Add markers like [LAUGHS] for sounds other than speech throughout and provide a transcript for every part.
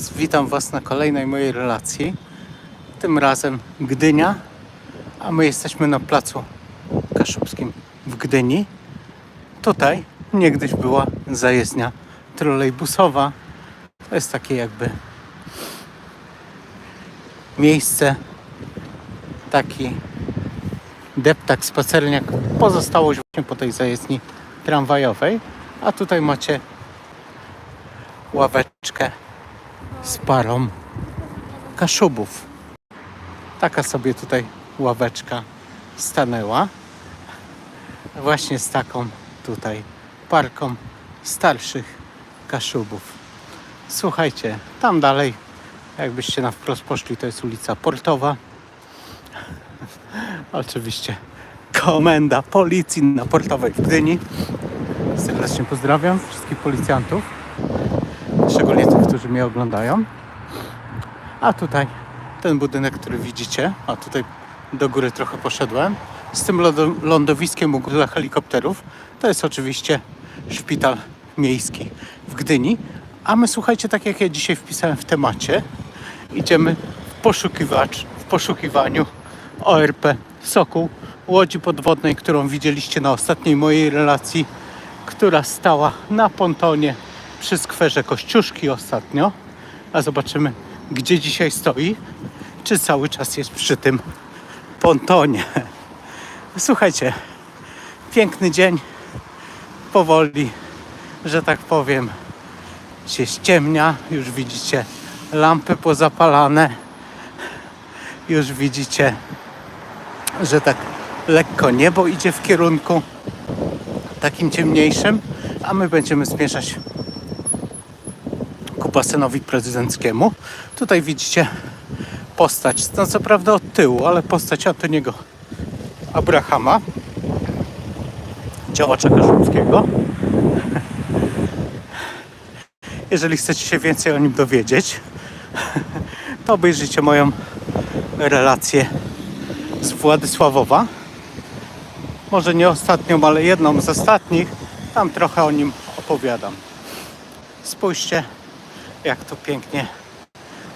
Witam Was na kolejnej mojej relacji. Tym razem Gdynia, a my jesteśmy na placu Kaszubskim w Gdyni. Tutaj niegdyś była zajezdnia trolejbusowa. To jest takie jakby miejsce, taki deptak, spacerniak, pozostałość właśnie po tej zajezdni tramwajowej. A tutaj macie ławeczkę z parą kaszubów. Taka sobie tutaj ławeczka stanęła. Właśnie z taką tutaj parką starszych kaszubów. Słuchajcie, tam dalej, jakbyście na wprost poszli, to jest ulica Portowa. [LAUGHS] Oczywiście komenda policji na Portowej w Gdyni. Serdecznie pozdrawiam wszystkich policjantów szczególnie którzy mnie oglądają. A tutaj ten budynek, który widzicie, a tutaj do góry trochę poszedłem, z tym lądowiskiem dla helikopterów, to jest oczywiście szpital miejski w Gdyni. A my słuchajcie, tak jak ja dzisiaj wpisałem w temacie, idziemy w poszukiwacz, w poszukiwaniu ORP Sokół, łodzi podwodnej, którą widzieliście na ostatniej mojej relacji, która stała na pontonie przy skwerze Kościuszki ostatnio. A zobaczymy, gdzie dzisiaj stoi. Czy cały czas jest przy tym pontonie. Słuchajcie, piękny dzień. Powoli, że tak powiem, się ściemnia. Już widzicie lampy pozapalane. Już widzicie, że tak lekko niebo idzie w kierunku takim ciemniejszym, a my będziemy zmierzać basenowi prezydenckiemu. Tutaj widzicie postać, no co prawda od tyłu, ale postać Antoniego Abrahama, działacza kaszubskiego. [LAUGHS] Jeżeli chcecie się więcej o nim dowiedzieć, [LAUGHS] to obejrzyjcie moją relację z Władysławowa. Może nie ostatnią, ale jedną z ostatnich. Tam trochę o nim opowiadam. Spójrzcie, jak to pięknie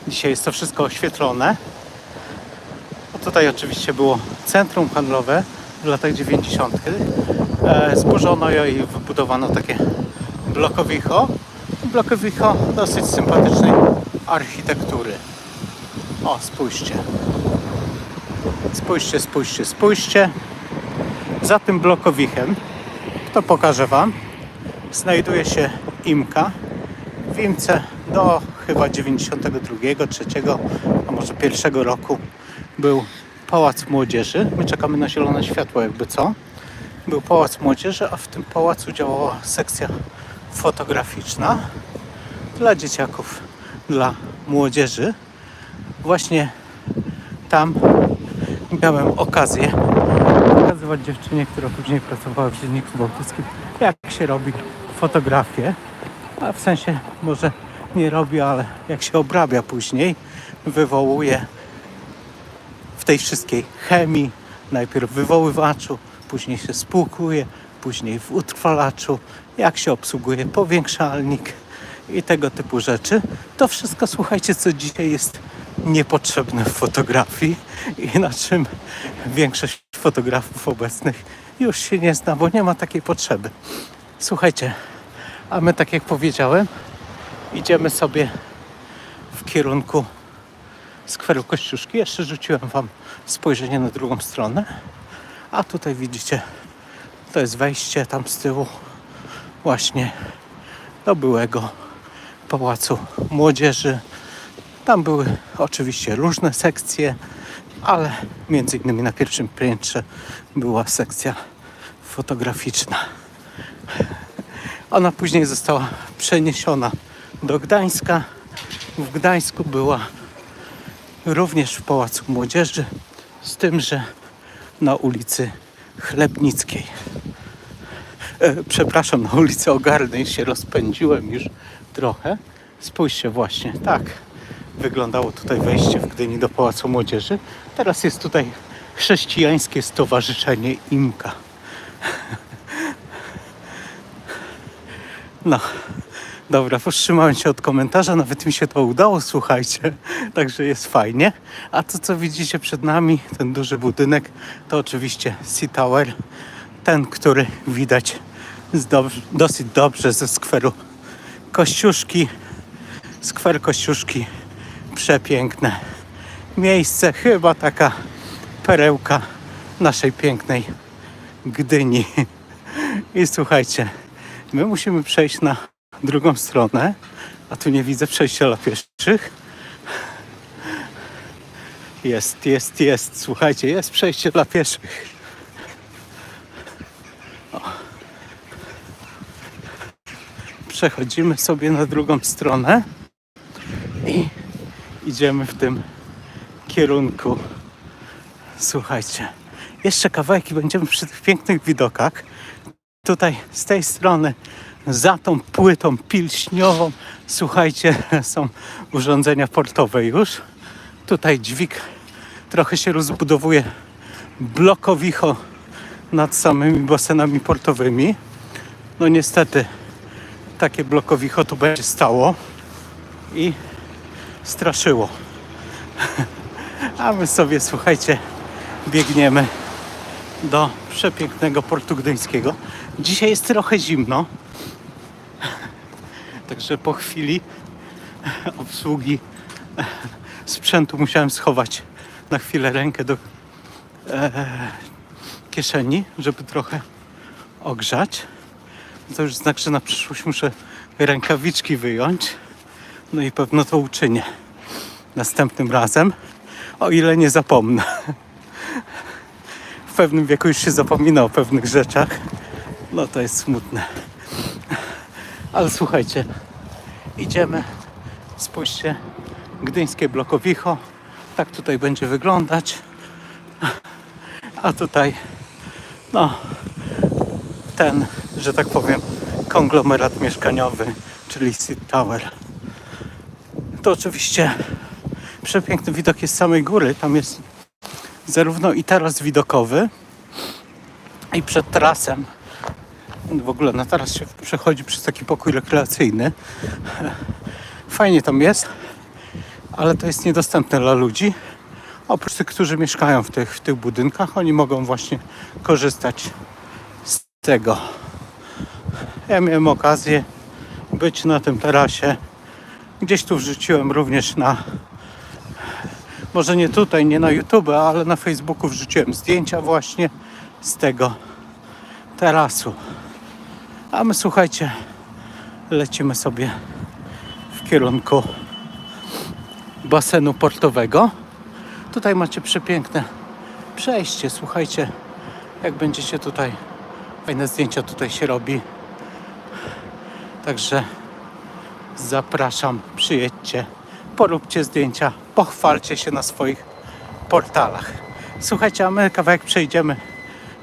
dzisiaj jest to wszystko oświetlone. Tutaj oczywiście było centrum handlowe w latach 90. E, Zburzono je i wybudowano takie blokowicho. Blokowicho dosyć sympatycznej architektury. O, spójrzcie. Spójrzcie, spójrzcie, spójrzcie. Za tym blokowichem, to pokażę Wam, znajduje się Imka. W Imce do chyba 92, 3, a może pierwszego roku był Pałac Młodzieży. My czekamy na zielone światło, jakby co. Był Pałac Młodzieży, a w tym pałacu działała sekcja fotograficzna dla dzieciaków, dla młodzieży. Właśnie tam miałem okazję pokazywać dziewczynie, która później pracowała w Dzienniku Bałtyckim, jak się robi fotografię. A w sensie może nie robi, ale jak się obrabia później, wywołuje w tej wszystkiej chemii, najpierw wywoływaczu, później się spłukuje, później w utrwalaczu, jak się obsługuje powiększalnik i tego typu rzeczy. To wszystko, słuchajcie, co dzisiaj jest niepotrzebne w fotografii i na czym większość fotografów obecnych już się nie zna, bo nie ma takiej potrzeby. Słuchajcie, a my, tak jak powiedziałem, idziemy sobie w kierunku skweru Kościuszki. Jeszcze rzuciłem Wam spojrzenie na drugą stronę. A tutaj widzicie, to jest wejście tam z tyłu właśnie do byłego Pałacu Młodzieży. Tam były oczywiście różne sekcje, ale między innymi na pierwszym piętrze była sekcja fotograficzna. Ona później została przeniesiona do Gdańska. W Gdańsku była również w Pałacu Młodzieży, z tym, że na ulicy Chlebnickiej. E, przepraszam, na ulicy Ogarnej się rozpędziłem już trochę. Spójrzcie właśnie, tak wyglądało tutaj wejście w Gdyni do Pałacu Młodzieży. Teraz jest tutaj chrześcijańskie stowarzyszenie Imka. [LAUGHS] No, Dobra, powstrzymałem się od komentarza, nawet mi się to udało, słuchajcie, [LAUGHS] także jest fajnie. A to, co widzicie przed nami, ten duży budynek, to oczywiście Sea Tower, ten, który widać dob- dosyć dobrze ze skweru Kościuszki. Skwer Kościuszki, przepiękne miejsce, chyba taka perełka naszej pięknej Gdyni. [LAUGHS] I słuchajcie, my musimy przejść na drugą stronę, a tu nie widzę przejścia dla pieszych. Jest, jest, jest. Słuchajcie, jest przejście dla pieszych. O. Przechodzimy sobie na drugą stronę i idziemy w tym kierunku. Słuchajcie, jeszcze kawałek i będziemy przy tych pięknych widokach. Tutaj z tej strony, za tą płytą pilśniową, słuchajcie, [LAUGHS] są urządzenia portowe już. Tutaj dźwig trochę się rozbudowuje blokowicho nad samymi basenami portowymi. No niestety takie blokowicho tu będzie stało i straszyło. [LAUGHS] A my sobie, słuchajcie, biegniemy do przepięknego portu gdyńskiego. Dzisiaj jest trochę zimno, także po chwili obsługi sprzętu musiałem schować na chwilę rękę do e, kieszeni, żeby trochę ogrzać. To już znak, że na przyszłość muszę rękawiczki wyjąć. No i pewno to uczynię następnym razem, o ile nie zapomnę. W pewnym wieku już się zapomina o pewnych rzeczach. No to jest smutne. Ale słuchajcie, idziemy. Spójrzcie, gdyńskie blokowicho. Tak tutaj będzie wyglądać. A tutaj, no, ten, że tak powiem, konglomerat mieszkaniowy, czyli Sea Tower. To oczywiście przepiękny widok jest z samej góry. Tam jest zarówno i taras widokowy, i przed tarasem. W ogóle na taras się przechodzi przez taki pokój rekreacyjny. Fajnie tam jest, ale to jest niedostępne dla ludzi. Oprócz tych, którzy mieszkają w tych, w tych budynkach, oni mogą właśnie korzystać z tego. Ja miałem okazję być na tym tarasie. Gdzieś tu wrzuciłem również na może nie tutaj, nie na YouTube, ale na Facebooku wrzuciłem zdjęcia właśnie z tego terasu. A my słuchajcie, lecimy sobie w kierunku basenu portowego. Tutaj macie przepiękne przejście. Słuchajcie, jak będziecie tutaj, fajne zdjęcia tutaj się robi. Także zapraszam, przyjedźcie, poróbcie zdjęcia, pochwalcie się na swoich portalach. Słuchajcie, a my kawałek przejdziemy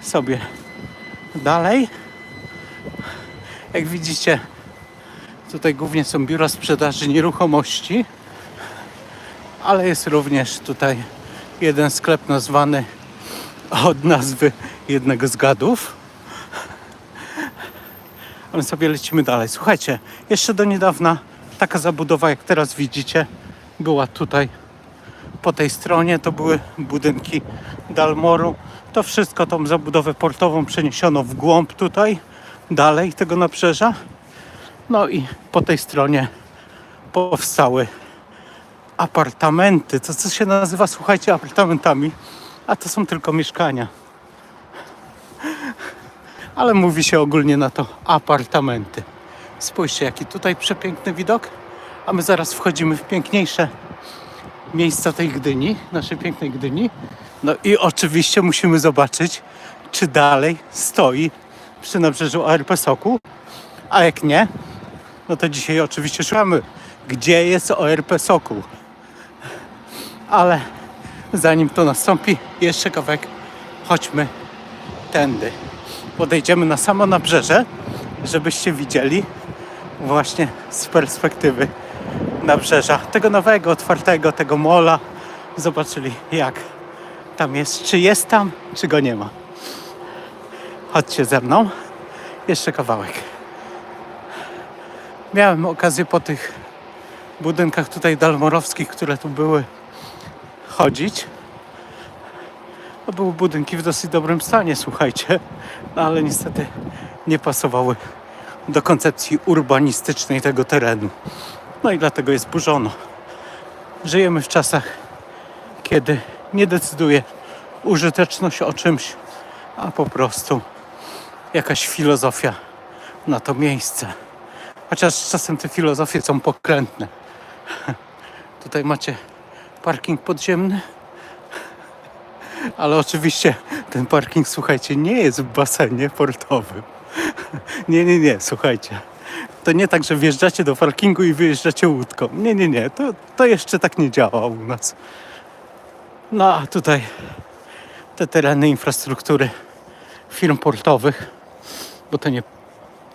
sobie dalej. Jak widzicie, tutaj głównie są biura sprzedaży nieruchomości, ale jest również tutaj jeden sklep nazwany od nazwy jednego z gadów. A my sobie lecimy dalej. Słuchajcie, jeszcze do niedawna taka zabudowa, jak teraz widzicie, była tutaj po tej stronie. To były budynki Dalmoru. To wszystko, tą zabudowę portową przeniesiono w głąb tutaj, dalej tego nabrzeża. No i po tej stronie powstały apartamenty. To co się nazywa, słuchajcie, apartamentami, a to są tylko mieszkania. Ale mówi się ogólnie na to apartamenty. Spójrzcie, jaki tutaj przepiękny widok. A my zaraz wchodzimy w piękniejsze miejsca tej Gdyni, naszej pięknej Gdyni. No i oczywiście musimy zobaczyć, czy dalej stoi przy nabrzeżu ARP Soku. A jak nie, no to dzisiaj oczywiście szukamy, gdzie jest ORP Sokół. Ale zanim to nastąpi, jeszcze kawałek chodźmy tędy. Podejdziemy na samo nabrzeże, żebyście widzieli właśnie z perspektywy nabrzeża tego nowego, otwartego, tego mola. Zobaczyli jak tam jest, czy jest tam, czy go nie ma. Chodźcie ze mną. Jeszcze kawałek. Miałem okazję po tych budynkach tutaj dalmorowskich, które tu były, chodzić. To były budynki w dosyć dobrym stanie, słuchajcie, no ale niestety nie pasowały do koncepcji urbanistycznej tego terenu. No i dlatego jest burzono. Żyjemy w czasach, kiedy nie decyduje użyteczność o czymś, a po prostu jakaś filozofia na to miejsce. Chociaż czasem te filozofie są pokrętne. [LAUGHS] Tutaj macie parking podziemny, ale oczywiście ten parking, słuchajcie, nie jest w basenie portowym. [LAUGHS] Nie, nie, nie, słuchajcie. To nie tak, że wjeżdżacie do parkingu i wyjeżdżacie łódką. Nie, nie, nie, to, to jeszcze tak nie działa u nas. No a tutaj te tereny infrastruktury firm portowych, bo to nie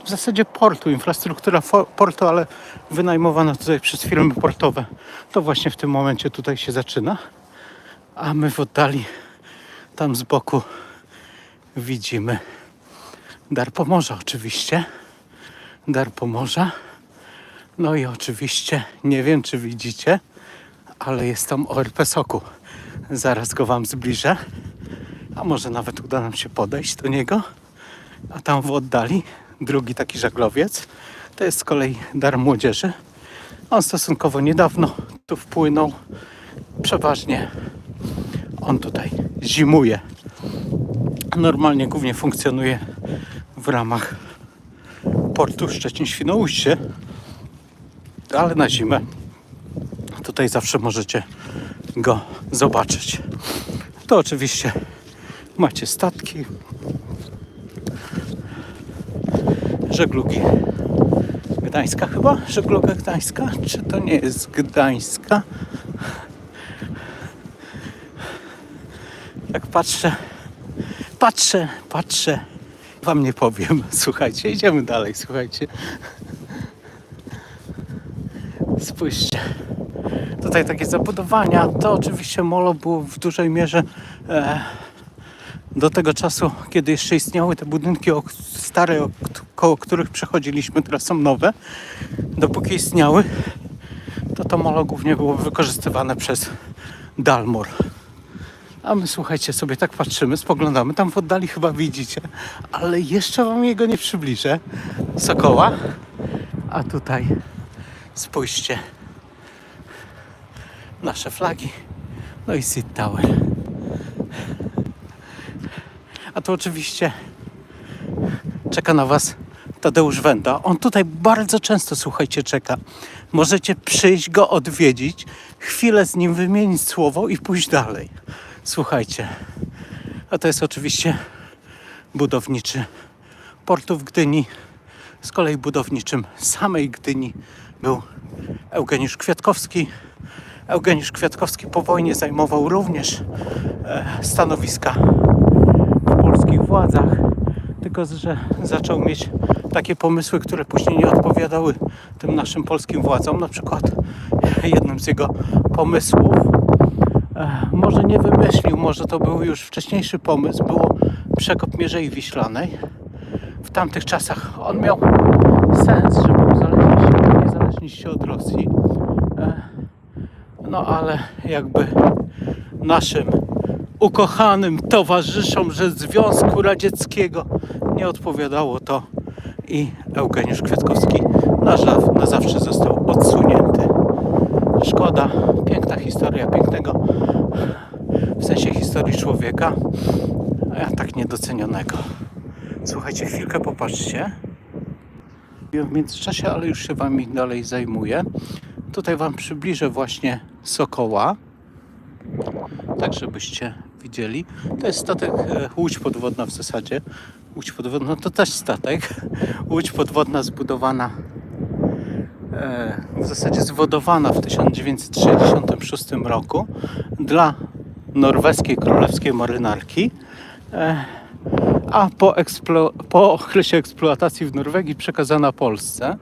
w zasadzie portu, infrastruktura portu, ale wynajmowana tutaj przez firmy portowe. To właśnie w tym momencie tutaj się zaczyna. A my w oddali, tam z boku widzimy Dar Pomorza oczywiście. Dar Pomorza. No i oczywiście, nie wiem czy widzicie, ale jest tam ORP Soku. Zaraz go Wam zbliżę. A może nawet uda nam się podejść do niego. A tam w oddali drugi taki żaglowiec. To jest z kolei Dar Młodzieży. On stosunkowo niedawno tu wpłynął. Przeważnie on tutaj zimuje. Normalnie głównie funkcjonuje w ramach portu Szczecin-Świnoujście, ale na zimę tutaj zawsze możecie go zobaczyć. To oczywiście macie statki, żeglugi Gdańska chyba? Żegluga Gdańska? Czy to nie jest Gdańska? Jak patrzę, patrzę, patrzę, wam nie powiem. [LAUGHS] Słuchajcie, idziemy dalej, słuchajcie. Spójrzcie. Tutaj takie zabudowania. To oczywiście molo było w dużej mierze e, do tego czasu, kiedy jeszcze istniały te budynki stare, o, koło których przechodziliśmy, teraz są nowe. Dopóki istniały, to to molo głównie było wykorzystywane przez Dalmor. A my słuchajcie, sobie tak patrzymy, spoglądamy, tam w oddali chyba widzicie, ale jeszcze wam jego nie przybliżę. Sokoła. A tutaj spójrzcie. Nasze flagi. No i Seat Tower. A tu oczywiście czeka na Was Tadeusz Wenda. On tutaj bardzo często, słuchajcie, czeka. Możecie przyjść go odwiedzić, chwilę z nim wymienić słowo i pójść dalej. Słuchajcie, a to jest oczywiście budowniczy portu w Gdyni. Z kolei budowniczym samej Gdyni był Eugeniusz Kwiatkowski. Eugeniusz Kwiatkowski po wojnie zajmował również e, stanowiska w polskich władzach, tylko że zaczął mieć takie pomysły, które później nie odpowiadały tym naszym polskim władzom. Na przykład jednym z jego pomysłów, e, może nie wymyślił, może to był już wcześniejszy pomysł, było przekop Mierzei Wiślanej. W tamtych czasach on miał sens, żeby uzależnić się, uniezależnić się od Rosji. E, No ale jakby naszym ukochanym towarzyszom ze Związku Radzieckiego nie odpowiadało to i Eugeniusz Kwiatkowski na, na zawsze został odsunięty. Szkoda, piękna historia pięknego w sensie historii człowieka, a tak niedocenionego. Słuchajcie, chwilkę popatrzcie. W międzyczasie, ale już się Wami dalej zajmuję. Tutaj Wam przybliżę właśnie Sokoła, tak żebyście widzieli. To jest statek, e, łódź podwodna w zasadzie. Łódź podwodna to też statek. [LAUGHS] Łódź podwodna zbudowana, e, w zasadzie zwodowana w 1966 roku dla norweskiej królewskiej marynarki. E, a po, eksplo- po okresie eksploatacji w Norwegii przekazana Polsce.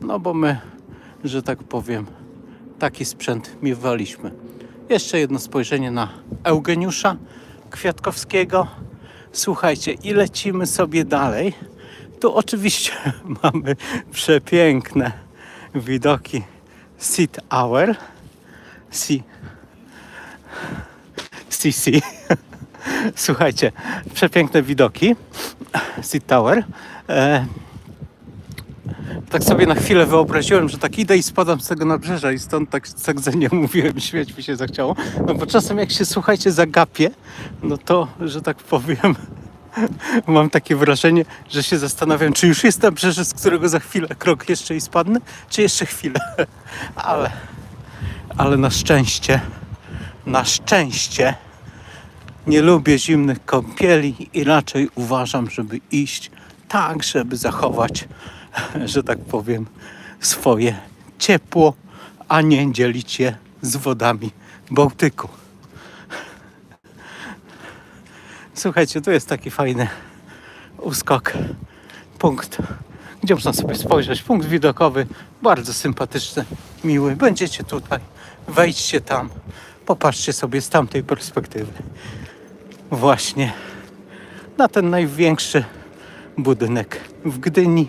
No bo my, że tak powiem, taki sprzęt miewaliśmy. Jeszcze jedno spojrzenie na Eugeniusza Kwiatkowskiego. Słuchajcie, i lecimy sobie dalej. Tu oczywiście [LAUGHS] mamy przepiękne widoki Sit Hour. Si. CC. [LAUGHS] Słuchajcie, przepiękne widoki. Sit Tower. Tak sobie na chwilę wyobraziłem, że tak idę i spadam z tego nabrzeża i stąd tak, nie mówiłem, śmieć mi się zachciało. No bo czasem jak się słuchajcie zagapię, no to, że tak powiem, [LAUGHS] mam takie wrażenie, że się zastanawiam, czy już jest nabrzeże, z którego za chwilę krok jeszcze i spadnę, czy jeszcze chwilę. [LAUGHS] Ale, ale na szczęście, na szczęście nie lubię zimnych kąpieli i raczej uważam, żeby iść tak, żeby zachować, [LAUGHS] że tak powiem, swoje ciepło, a nie dzielić je z wodami Bałtyku. Słuchajcie, tu jest taki fajny uskok, punkt, gdzie można sobie spojrzeć. Punkt widokowy, bardzo sympatyczny, miły. Będziecie tutaj, wejdźcie tam, popatrzcie sobie z tamtej perspektywy. Właśnie na ten największy budynek w Gdyni,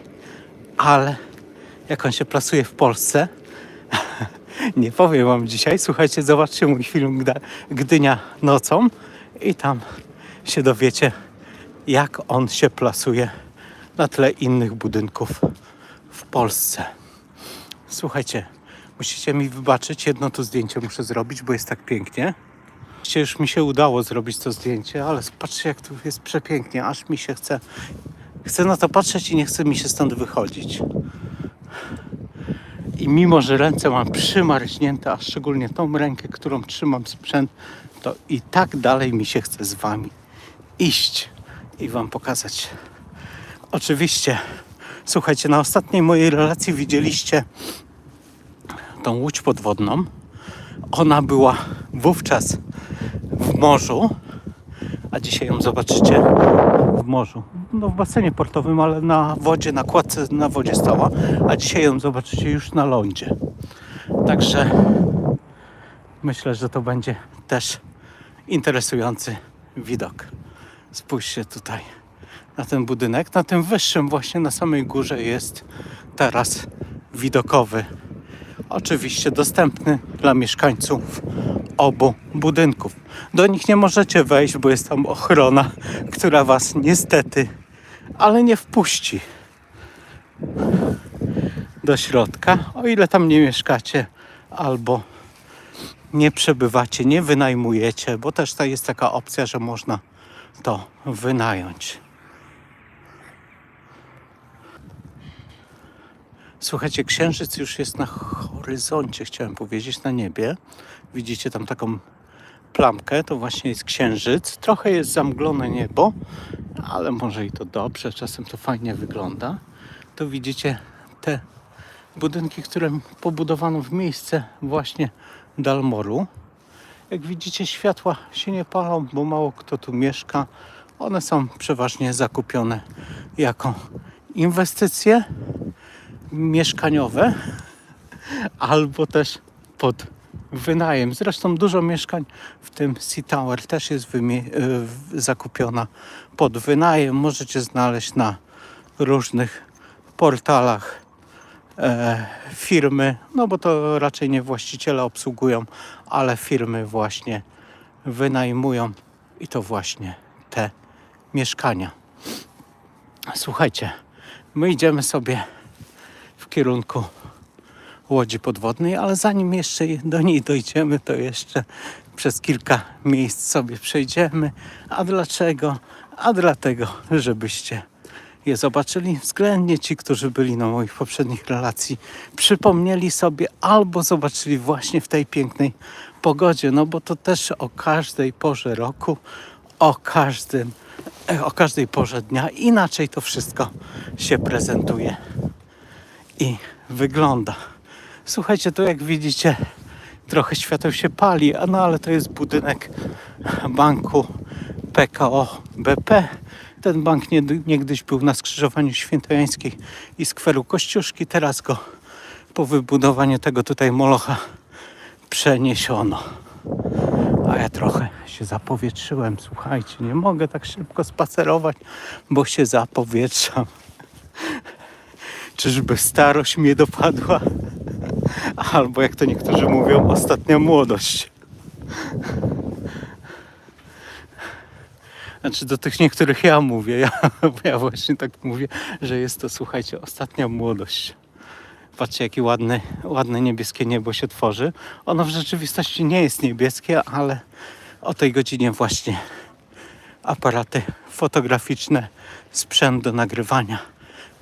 ale jak on się plasuje w Polsce, [LAUGHS] nie powiem wam dzisiaj. Słuchajcie, zobaczcie mój film Gdynia nocą i tam się dowiecie, jak on się plasuje na tle innych budynków w Polsce. Słuchajcie, musicie mi wybaczyć, jedno to zdjęcie muszę zrobić, bo jest tak pięknie. Już mi się udało zrobić to zdjęcie, ale patrzcie jak tu jest przepięknie, aż mi się chce, chcę na to patrzeć i nie chce mi się stąd wychodzić. I mimo, że ręce mam przymarznięte, a szczególnie tą rękę, którą trzymam sprzęt, to i tak dalej mi się chce z wami iść i wam pokazać. Oczywiście, słuchajcie, na ostatniej mojej relacji widzieliście tą łódź podwodną. Ona była wówczas w morzu, a dzisiaj ją zobaczycie w morzu. No w basenie portowym, ale na wodzie, na kładce na wodzie stała, a dzisiaj ją zobaczycie już na lądzie. Także myślę, że to będzie też interesujący widok. Spójrzcie tutaj na ten budynek. Na tym wyższym właśnie na samej górze jest taras widokowy. Oczywiście dostępny dla mieszkańców obu budynków. Do nich nie możecie wejść, bo jest tam ochrona, która was niestety, ale nie wpuści do środka, o ile tam nie mieszkacie albo nie przebywacie, nie wynajmujecie, bo też ta jest taka opcja, że można to wynająć. Słuchajcie, księżyc już jest na horyzoncie, chciałem powiedzieć, na niebie. Widzicie tam taką plamkę, to właśnie jest księżyc. Trochę jest zamglone niebo, ale może i to dobrze, czasem to fajnie wygląda. Tu widzicie te budynki, które pobudowano w miejsce właśnie Dalmoru. Jak widzicie, światła się nie palą, bo mało kto tu mieszka. One są przeważnie zakupione jako inwestycje mieszkaniowe albo też pod wynajem. Zresztą dużo mieszkań w tym Sea Tower też jest w- zakupiona pod wynajem. Możecie znaleźć na różnych portalach e, firmy, no bo to raczej nie właściciele obsługują, ale firmy właśnie wynajmują i to właśnie te mieszkania. Słuchajcie, my idziemy sobie kierunku łodzi podwodnej, ale zanim jeszcze do niej dojdziemy, to jeszcze przez kilka miejsc sobie przejdziemy. A dlaczego? A dlatego, żebyście je zobaczyli. Względnie ci, którzy byli na moich poprzednich relacji, przypomnieli sobie albo zobaczyli właśnie w tej pięknej pogodzie, no bo to też o każdej porze roku, o każdym, e, o każdej porze dnia inaczej to wszystko się prezentuje i wygląda. Słuchajcie, tu jak widzicie, trochę świateł się pali, no ale to jest budynek banku PKO BP. Ten bank nie, niegdyś był na skrzyżowaniu Świętojańskiej i skweru Kościuszki. Teraz go po wybudowaniu tego tutaj molocha przeniesiono. A ja trochę się zapowietrzyłem. Słuchajcie, nie mogę tak szybko spacerować, bo się zapowietrzam. Czyżby starość mnie dopadła? albo jak to niektórzy mówią, ostatnia młodość. Znaczy do tych niektórych ja mówię, ja, ja właśnie tak mówię, że jest to, słuchajcie, ostatnia młodość. Patrzcie, jakie ładne, ładne niebieskie niebo się tworzy. Ono w rzeczywistości nie jest niebieskie, ale o tej godzinie właśnie aparaty fotograficzne, sprzęt do nagrywania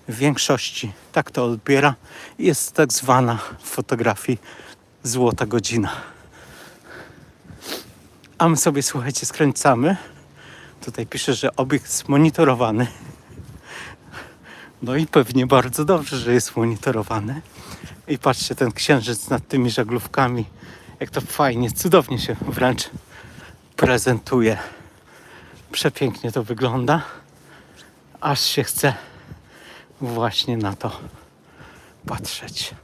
w większości tak to odbiera. Jest tak zwana w fotografii złota godzina. A my sobie, słuchajcie, skręcamy. Tutaj pisze, że obiekt jest monitorowany. No i pewnie bardzo dobrze, że jest monitorowany. I patrzcie, ten księżyc nad tymi żaglówkami, jak to fajnie, cudownie się wręcz prezentuje. Przepięknie to wygląda. Aż się chce właśnie na to patrzeć.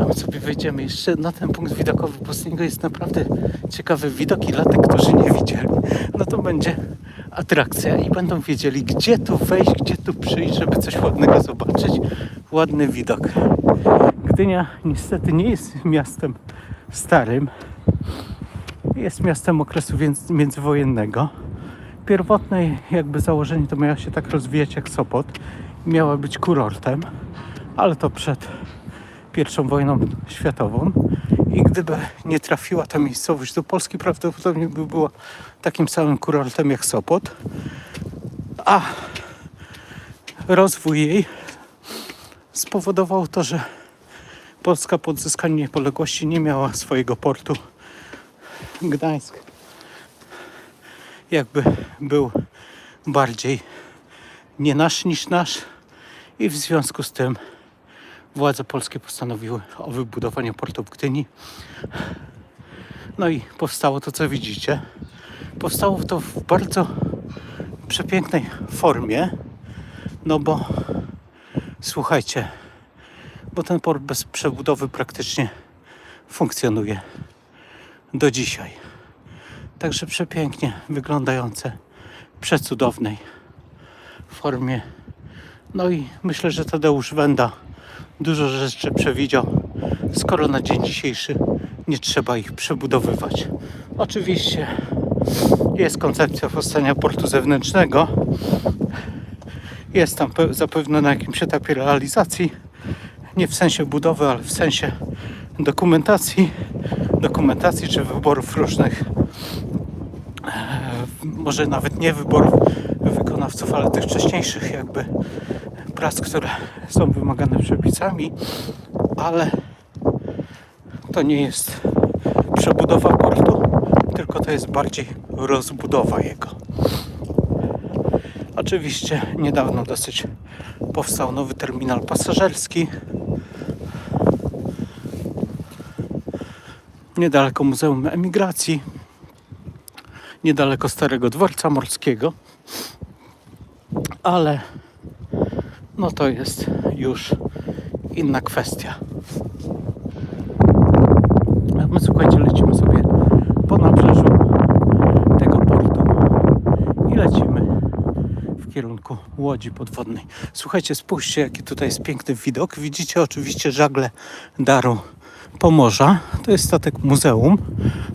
A my sobie wejdziemy jeszcze na ten punkt widokowy, bo z niego jest naprawdę ciekawy widok i dla tych, którzy nie widzieli, no to będzie atrakcja i będą wiedzieli, gdzie tu wejść, gdzie tu przyjść, żeby coś ładnego zobaczyć. Ładny widok. Gdynia niestety nie jest miastem starym. Jest miastem okresu międzywojennego. Pierwotne jakby założenie to miało się tak rozwijać jak Sopot. Miała być kurortem, ale to przed pierwszą wojną światową i gdyby nie trafiła ta miejscowość do Polski, prawdopodobnie by była takim samym kurortem jak Sopot. A rozwój jej spowodował to, że Polska po odzyskaniu niepodległości nie miała swojego portu. Gdańsk jakby był bardziej nie nasz niż nasz i w związku z tym władze polskie postanowiły o wybudowaniu portu w Gdyni. No i powstało to, co widzicie. Powstało to w bardzo przepięknej formie, no bo słuchajcie, bo ten port bez przebudowy praktycznie funkcjonuje do dzisiaj. Także przepięknie wyglądające, przecudownej formie. No i myślę, że Tadeusz Wenda dużo rzeczy przewidział, skoro na dzień dzisiejszy nie trzeba ich przebudowywać. Oczywiście jest koncepcja powstania portu zewnętrznego. Jest tam pe- zapewne na jakimś etapie realizacji. Nie w sensie budowy, ale w sensie dokumentacji, dokumentacji czy wyborów różnych może nawet nie wyborów wykonawców, ale tych wcześniejszych jakby prac, które są wymagane przepisami, ale to nie jest przebudowa portu, tylko to jest bardziej rozbudowa jego. Oczywiście niedawno dosyć powstał nowy terminal pasażerski. Niedaleko Muzeum Emigracji niedaleko Starego Dworca Morskiego, ale no to jest już inna kwestia. My słuchajcie, lecimy sobie po nabrzeżu tego portu i lecimy w kierunku łodzi podwodnej. Słuchajcie, spójrzcie, jaki tutaj jest piękny widok. Widzicie oczywiście żagle Daru Pomorza. To jest statek muzeum.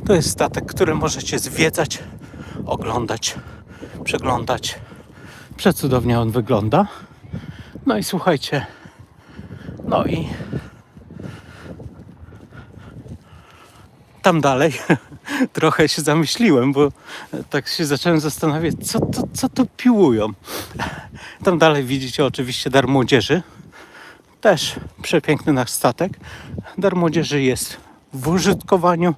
To jest statek, który możecie zwiedzać, oglądać, przeglądać. Przecudownie on wygląda. No i słuchajcie, no i tam dalej [LAUGHS] trochę się zamyśliłem, bo tak się zacząłem zastanawiać, co to, co to piłują. Tam dalej widzicie oczywiście Dar Młodzieży. Też przepiękny nasz statek. Dar Młodzieży jest w użytkowaniu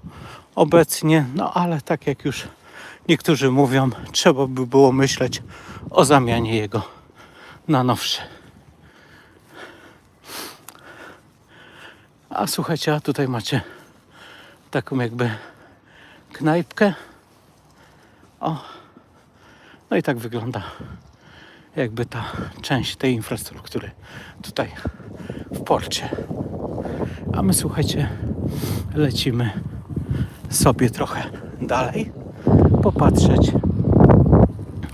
obecnie, no ale tak jak już niektórzy mówią, trzeba by było myśleć o zamianie jego na nowszy. A słuchajcie, a tutaj macie taką jakby knajpkę. O, no i tak wygląda jakby ta część tej infrastruktury tutaj w porcie. A my słuchajcie, lecimy sobie trochę dalej, popatrzeć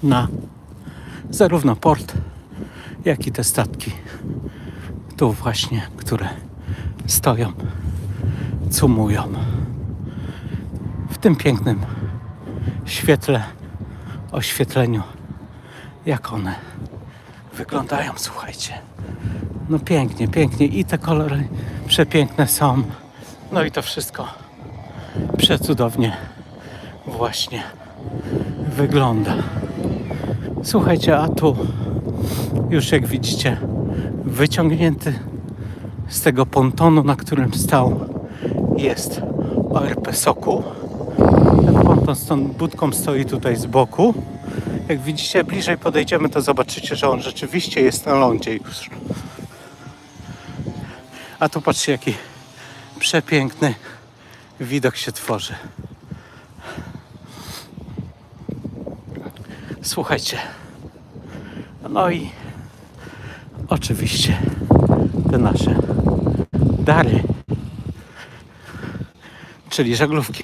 na zarówno port, jak i te statki tu właśnie, które stoją podsumują w tym pięknym świetle, oświetleniu, jak one wyglądają, słuchajcie. No pięknie, pięknie i te kolory przepiękne są. No i to wszystko przecudownie właśnie wygląda. Słuchajcie, a tu już jak widzicie wyciągnięty z tego pontonu, na którym stał jest ORP Soku. Ten ponton z tą budką stoi tutaj z boku. Jak widzicie, bliżej podejdziemy, to zobaczycie, że on rzeczywiście jest na lądzie już. A tu patrzcie, jaki przepiękny widok się tworzy. Słuchajcie. No i oczywiście te nasze dary, czyli żaglówki.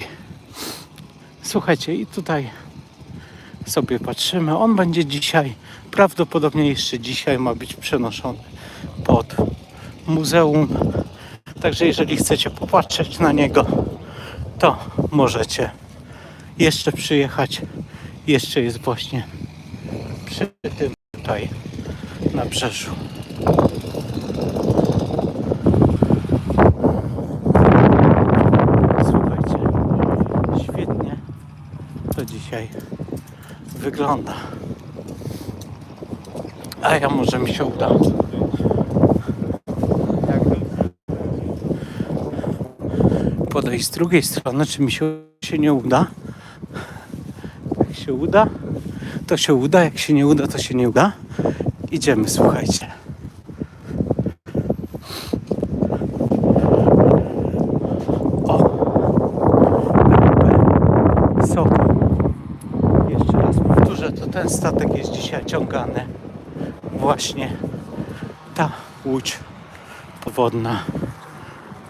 Słuchajcie, i tutaj sobie patrzymy. On będzie dzisiaj, prawdopodobnie jeszcze dzisiaj ma być przenoszony pod muzeum. Także jeżeli chcecie popatrzeć na niego, to możecie jeszcze przyjechać. Jeszcze jest właśnie przy tym tutaj nabrzeżu. Słuchajcie, świetnie to dzisiaj wygląda. A ja może mi się uda. Podejść z drugiej strony, czy mi się, się nie uda? Jak się uda, to się uda, jak się nie uda, to się nie uda. Idziemy, słuchajcie. O! RP Sokół. Jeszcze raz powtórzę, to ten statek jest dzisiaj ciągany. Właśnie ta łódź powodna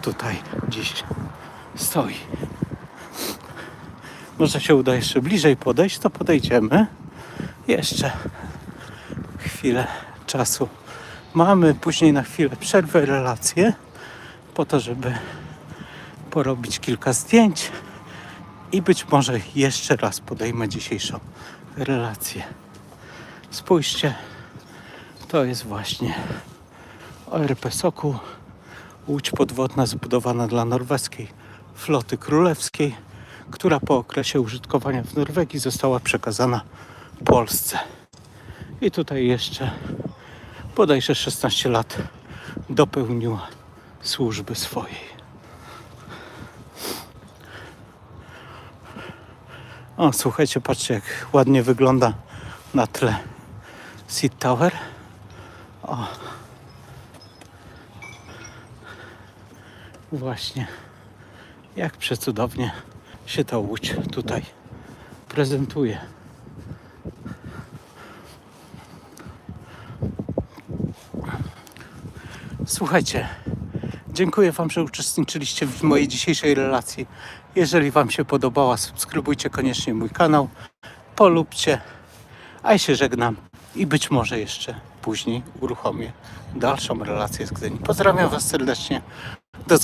tutaj dziś stoi. Może się uda jeszcze bliżej podejść, to podejdziemy. Jeszcze chwilę czasu mamy. Później na chwilę przerwę relację po to, żeby porobić kilka zdjęć i być może jeszcze raz podejmę dzisiejszą relację. Spójrzcie, to jest właśnie ORP Soku, łódź podwodna zbudowana dla norweskiej floty królewskiej, która po okresie użytkowania w Norwegii została przekazana Polsce. I tutaj jeszcze bodajże 16 lat dopełniła służby swojej. O, słuchajcie, patrzcie jak ładnie wygląda na tle Sea Tower. O. Właśnie jak przecudownie się ta łódź tutaj prezentuje. Słuchajcie, dziękuję Wam, że uczestniczyliście w mojej dzisiejszej relacji. Jeżeli Wam się podobała, subskrybujcie koniecznie mój kanał, polubcie, a ja się żegnam i być może jeszcze później uruchomię dalszą relację z Gdyni. Pozdrawiam Was serdecznie. Do zobaczenia.